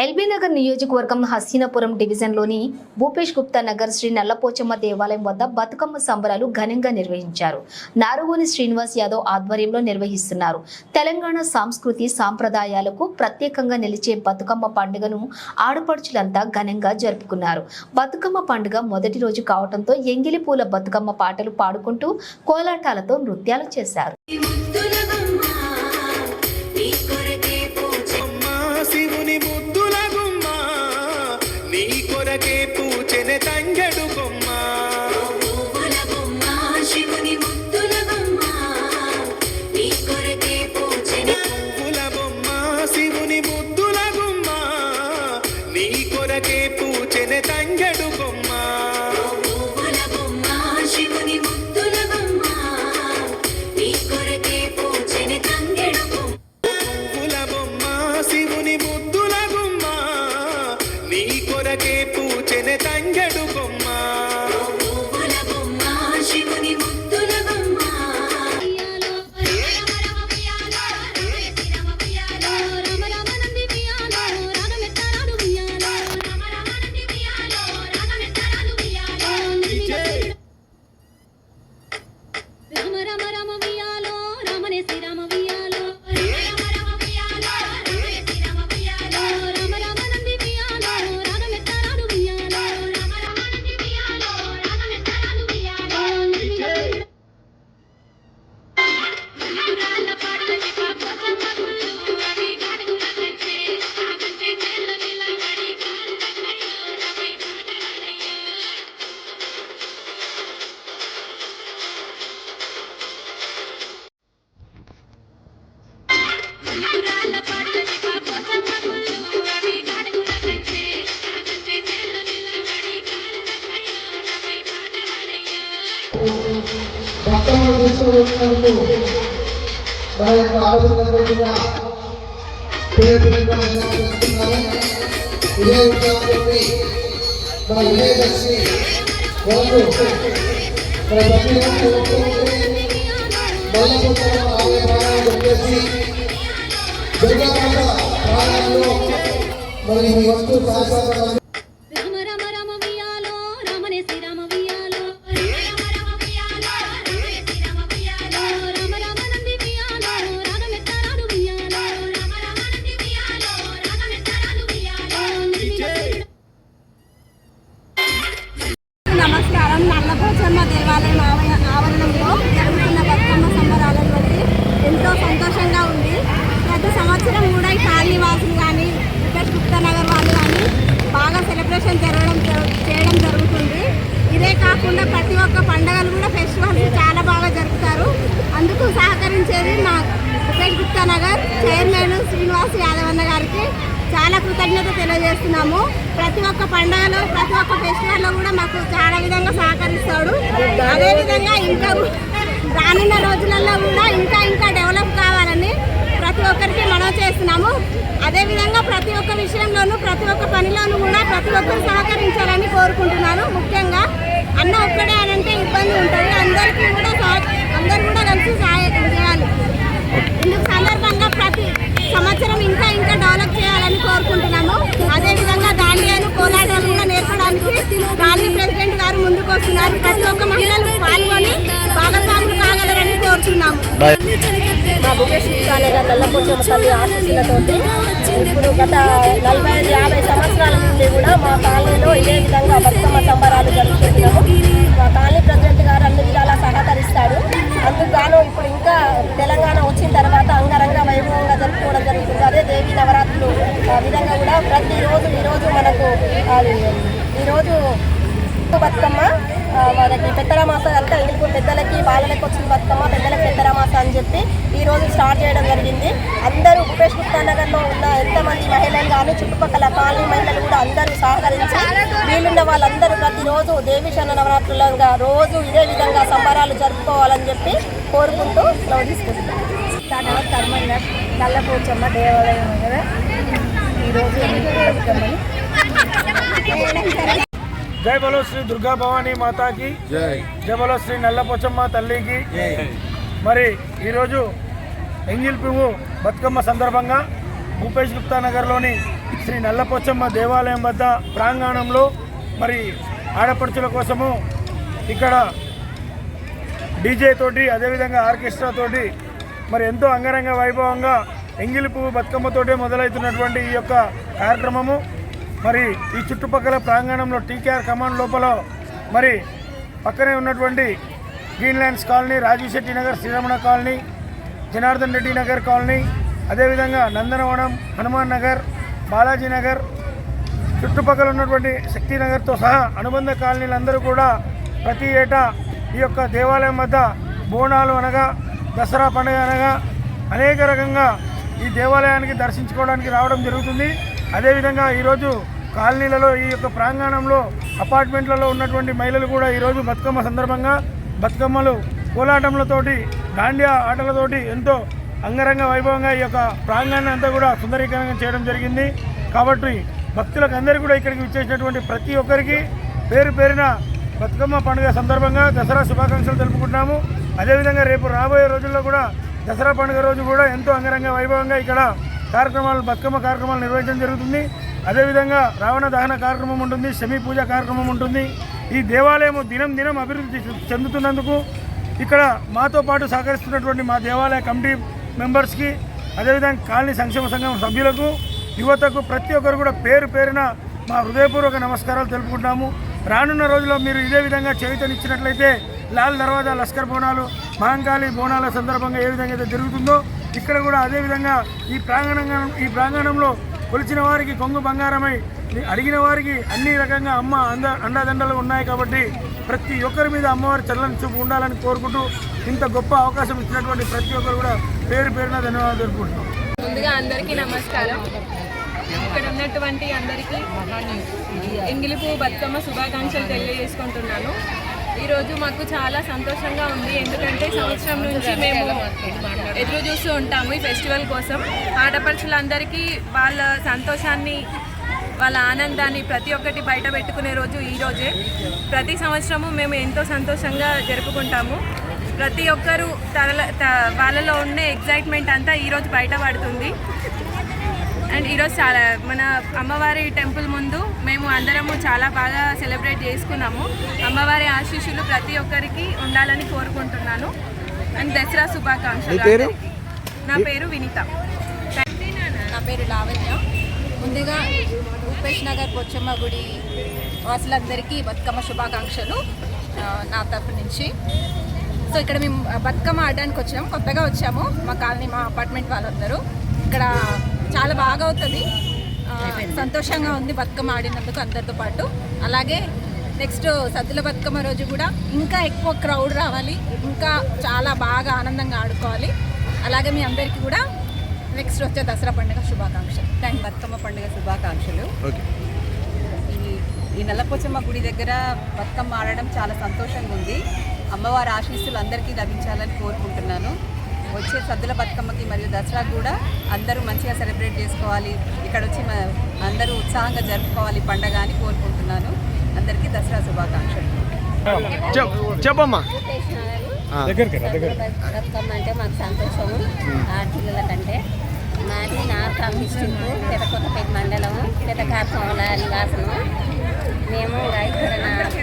LB Nagar నియోజకవర్గం హసీనాపురం డివిజన్లోని భూపేష్ గుప్తా నగర్ శ్రీ నల్లపోచమ్మ దేవాలయం వద్ద బతుకమ్మ సంబరాలు ఘనంగా నిర్వహించారు. నారుగోని శ్రీనివాస్ యాదవ్ ఆధ్వర్యంలో నిర్వహిస్తున్నారు. తెలంగాణ సాంస్కృతి సాంప్రదాయాలకు ప్రత్యేకంగా నిలిచే బతుకమ్మ పండుగను ఆడపడుచులంతా ఘనంగా జరుపుకున్నారు. బతుకమ్మ పండుగ మొదటి రోజు కావడంతో ఎంగిలి పూల బతుకమ్మ పాటలు పాడుకుంటూ కోలాటాలతో నృత్యాలు చేశారు. തങ്കടു రామ రామ రామ వియాలో రామనే శ్రీరామ భక్తులు తీసుకువచ్చినందుకు మన యొక్క ఆలోచన ఇదే విషయాన్ని మన వాళ్ళు మన ప్రతి చెప్పేసి దుర్గామాత ప్రాణాల్లో మరి ఈ వస్తు కాకుండా ప్రతి ఒక్క పండగలు కూడా ఫెస్టివల్స్ చాలా బాగా జరుపుతారు. అందుకు సహకరించేది మా ఉపేష్ గుప్తా నగర్ చైర్మన్ శ్రీనివాస్ యాదవ్ అన్న గారికి చాలా కృతజ్ఞత తెలియజేస్తున్నాము. ప్రతి ఒక్క పండుగలో ప్రతి ఒక్క ఫెస్టివల్లో కూడా మాకు చాలా విధంగా సహకరిస్తాడు. అదేవిధంగా ఇంకా రానున్న రోజులలో కూడా ఇంకా ఇంకా డెవలప్ కావాలని ప్రతి ఒక్కరికి మనం చేస్తున్నాము. అదేవిధంగా ప్రతి ఒక్క విషయంలోనూ ప్రతి ఒక్క పనిలోనూ కూడా ప్రతి ఒక్కరు సహకరించాలని కోరుకుంటున్నాను. ముఖ్యంగా అన్న ఒక్కడే అని అంటే ఇబ్బంది ఉంటుంది. అందరికీ కూడా అందరు కూడా కలిసి సహాయం చేయాలి. ఇందుకు సందర్భంగా ప్రతి సంవత్సరం ఇంకా ఇంకా డెవలప్ చేయాలని కోరుకుంటున్నాము. అదేవిధంగా దాండియాను కోలాటాలు కూడా నేర్పడానికి రాష్ట్ర ప్రెసిడెంట్ గారు ముందుకు వస్తున్నారు. ప్రతి ఒక్క మహిళలు పాల్గొని భాగస్వాములు కాగలరని కోరుతున్నాము. మా భువేష్ తల్లి ఆశీస్సులతోటి ఇప్పుడు గత నలభై ఐదు యాభై సంవత్సరాల నుండి కూడా మా కాలనీలో ఇదే విధంగా బతుకమ్మ సంబరాలు జరుపుకుంటున్నాము మా కాలనీ ప్రెసిడెంట్ గారు అన్ని విధాలా సహకరిస్తాడు. అందుకు ఇప్పుడు ఇంకా తెలంగాణ వచ్చిన తర్వాత అంగరంగ వైభవంగా జరుపుకోవడం జరుగుతుంది. అదే దేవి నవరాత్రులు ఆ విధంగా కూడా ప్రతిరోజు ఈరోజు మనకు ఈరోజు బతుకమ్మ వాళ్ళకి పెద్దరామాస అంటే ఇంటికి పెద్దలకి బాలలకు వచ్చిన బతుకమ్మ పెద్దలకి పెద్దరామాస అని చెప్పి ఈ రోజు స్టార్ట్ చేయడం జరిగింది. అందరూ భూపేష్ గుప్తా నగర్లో ఉన్న ఎంతమంది మహిళలు కానీ చుట్టుపక్కల కాలనీ మహిళలు కూడా అందరూ సహకరించి వీళ్ళున్న వాళ్ళందరూ ప్రతిరోజు దేవీశన నవరాత్రులుగా రోజు ఇదే విధంగా సంబరాలు జరుపుకోవాలని చెప్పి కోరుకుంటూ సెలవు తీసుకుంటున్నాం. కర్మన్నర్ నల్లపోచమ్మ దేవాలయం కదా. ఈరోజు బతుకమ్మని జై బలో శ్రీ దుర్గా భవానీ మాతాకి. జై. బలో శ్రీ నల్లపోచమ్మ తల్లికి. మరి ఈరోజు ఎంగిల్ పువ్వు బతుకమ్మ సందర్భంగా భూపేష్ గుప్తా నగర్లోని శ్రీ నల్లపోచమ్మ దేవాలయం వద్ద ప్రాంగణంలో మరి ఆడపడుచుల కోసము ఇక్కడ డీజే తోటి అదేవిధంగా ఆర్కెస్ట్రా తోటి మరి ఎంతో అంగరంగ వైభవంగా ఎంగిలి పువ్వు బతుకమ్మతోటే మొదలవుతున్నటువంటి ఈ యొక్క కార్యక్రమము. మరి ఈ చుట్టుపక్కల ప్రాంగణంలో టీకేఆర్ కమాండ్ లోపల మరి పక్కనే ఉన్నటువంటి green lands colony Rajiv Shetty Nagar Sriramana colony Janardhan Reddy Nagar colony అదేవిధంగా నందనవనం హనుమాన్ నగర్ బాలాజీ నగర్ చుట్టుపక్కల ఉన్నటువంటి శక్తినగర్తో సహా అనుబంధ కాలనీలందరూ కూడా ప్రతి ఏటా ఈ యొక్క దేవాలయం వద్ద బోనాలు అనగా దసరా పండుగ అనగా అనేక రకంగా ఈ దేవాలయానికి దర్శించుకోవడానికి రావడం జరుగుతుంది. అదేవిధంగా ఈరోజు కాలనీలలో ఈ యొక్క ప్రాంగణంలో అపార్ట్మెంట్లలో ఉన్నటువంటి మహిళలు కూడా ఈరోజు బతుకమ్మ సందర్భంగా బతుకమ్మలు కోలాటములతోటి దాండియా ఆటలతోటి ఎంతో అంగరంగ వైభవంగా ఈ యొక్క ప్రాంగణాన్ని అంతా కూడా సుందరీకరణం చేయడం జరిగింది. కాబట్టి భక్తులకు అందరికీ కూడా ఇక్కడికి విచ్చేసినటువంటి ప్రతి ఒక్కరికి పేరు పేరిన బతుకమ్మ పండుగ సందర్భంగా దసరా శుభాకాంక్షలు తెలుపుకుంటున్నాము. అదేవిధంగా రేపు రాబోయే రోజుల్లో కూడా దసరా పండుగ రోజు కూడా ఎంతో అంగరంగ వైభవంగా ఇక్కడ కార్యక్రమాలు బతుకమ్మ కార్యక్రమాలు నిర్వహించడం జరుగుతుంది. అదేవిధంగా రావణ దహన కార్యక్రమం ఉంటుంది శమీ పూజ కార్యక్రమం ఉంటుంది. ఈ దేవాలయము దినం దినం అభివృద్ధి చెందుతున్నందుకు ఇక్కడ మాతో పాటు సహకరిస్తున్నటువంటి మా దేవాలయ కమిటీ మెంబర్స్కి అదేవిధంగా కాలనీ సంక్షేమ సంఘం సభ్యులకు యువతకు ప్రతి ఒక్కరు కూడా పేరు పేరున మా హృదయపూర్వక నమస్కారాలు తెలుపుకుంటాము. రానున్న రోజుల్లో మీరు ఇదే విధంగా చేయుతనిచ్చినట్లయితే లాల్ దర్వాజా లష్కర్ బోనాలు మహంకాళి బోనాల సందర్భంగా ఏ విధంగా అయితే జరుగుతుందో ఇక్కడ కూడా అదే విధంగా ఈ ప్రాంగణంగా ఈ ప్రాంగణంలో కొలిచిన వారికి కొంగు బంగారమై అడిగిన వారికి అన్ని రకంగా అమ్మ అంద అండదండలు ఉన్నాయి కాబట్టి ప్రతి ఒక్కరి మీద అమ్మవారి చల్లని చూపు ఉండాలని కోరుకుంటూ ఇంత గొప్ప అవకాశం ఇచ్చినటువంటి ప్రతి ఒక్కరు కూడా పేరు పేరున ధన్యవాదాలు జరుపుకుంటున్నాం ముందుగా అందరికీ నమస్కారం. ఇక్కడ ఉన్నటువంటి అందరికీ ఎంగిలిపు బతుకమ్మ శుభాకాంక్షలు తెలియజేసుకుంటున్నాను. ఈరోజు మాకు చాలా సంతోషంగా ఉంది. ఎందుకంటే సంవత్సరం నుంచి మేము ఎదురు చూస్తూ ఉంటాము ఈ ఫెస్టివల్ కోసం. ఆడపడుచులందరికీ వాళ్ళ సంతోషాన్ని వాళ్ళ ఆనందాన్ని ప్రతి ఒక్కటి బయట పెట్టుకునే రోజు ఈరోజే ప్రతి సంవత్సరము మేము ఎంతో సంతోషంగా జరుపుకుంటాము. ప్రతి ఒక్కరూ తరల త- వాళ్ళలో ఉండే ఎగ్జైట్మెంట్ అంతా ఈరోజు బయటపడుతుంది ఈరోజు చాలా మన అమ్మవారి టెంపుల్ ముందు మేము అందరము చాలా బాగా సెలబ్రేట్ చేసుకున్నాము. అమ్మవారి ఆశీస్సులు ప్రతి ఒక్కరికి ఉండాలని కోరుకుంటున్నాను. అండ్ దసరా శుభాకాంక్షలు. నా పేరు? వినిత. నా పేరు లావణ్య. ముందుగా రూపేష్ నగర్ పొచ్చమ్మ గుడి వాసులందరికీ బతుకమ్మ శుభాకాంక్షలు నా తరపు నుంచి. సో ఇక్కడ మేము బతుకమ్మ ఆడడానికి వచ్చాము కొత్తగా వచ్చాము మా కాలనీ మా అపార్ట్మెంట్ వాళ్ళందరూ. ఇక్కడ చాలా బాగా అవుతుంది. సంతోషంగా ఉంది బతుకమ్మ ఆడినందుకు అందరితో పాటు. అలాగే నెక్స్ట్ సద్దుల బతుకమ్మ రోజు కూడా ఇంకా ఎక్కువ క్రౌడ్ రావాలి. ఇంకా చాలా బాగా ఆనందంగా ఆడుకోవాలి. అలాగే మీ అందరికీ కూడా నెక్స్ట్ వచ్చే దసరా పండుగ శుభాకాంక్షలు. థ్యాంక్ బతుకమ్మ పండుగ శుభాకాంక్షలు. ఈ ఈ నల్లపోచమ్మ గుడి దగ్గర బతుకమ్మ ఆడడం చాలా సంతోషంగా ఉంది. అమ్మవారి ఆశీస్సులు అందరికీ లభించాలని కోరుకుంటున్నాను. వచ్చే సద్దుల బతుకమ్మకి మరియు దసరా కూడా అందరూ మంచిగా సెలబ్రేట్ చేసుకోవాలి. ఇక్కడ వచ్చి మ- అందరూ ఉత్సాహంగా జరుపుకోవాలి పండగ అని కోరుకుంటున్నాను. అందరికీ దసరా శుభాకాంక్షలు. చెప్పమ్మా. బతుకమ్మ అంటే మాకు సంతోషము. ఆడపిల్లల కంటే మాది నార్కాం డిస్టిక్ పెదకొత్తపేట మండలము పెద్ద కార్పంల నివాసము. మేము ఇక్కడ నాకు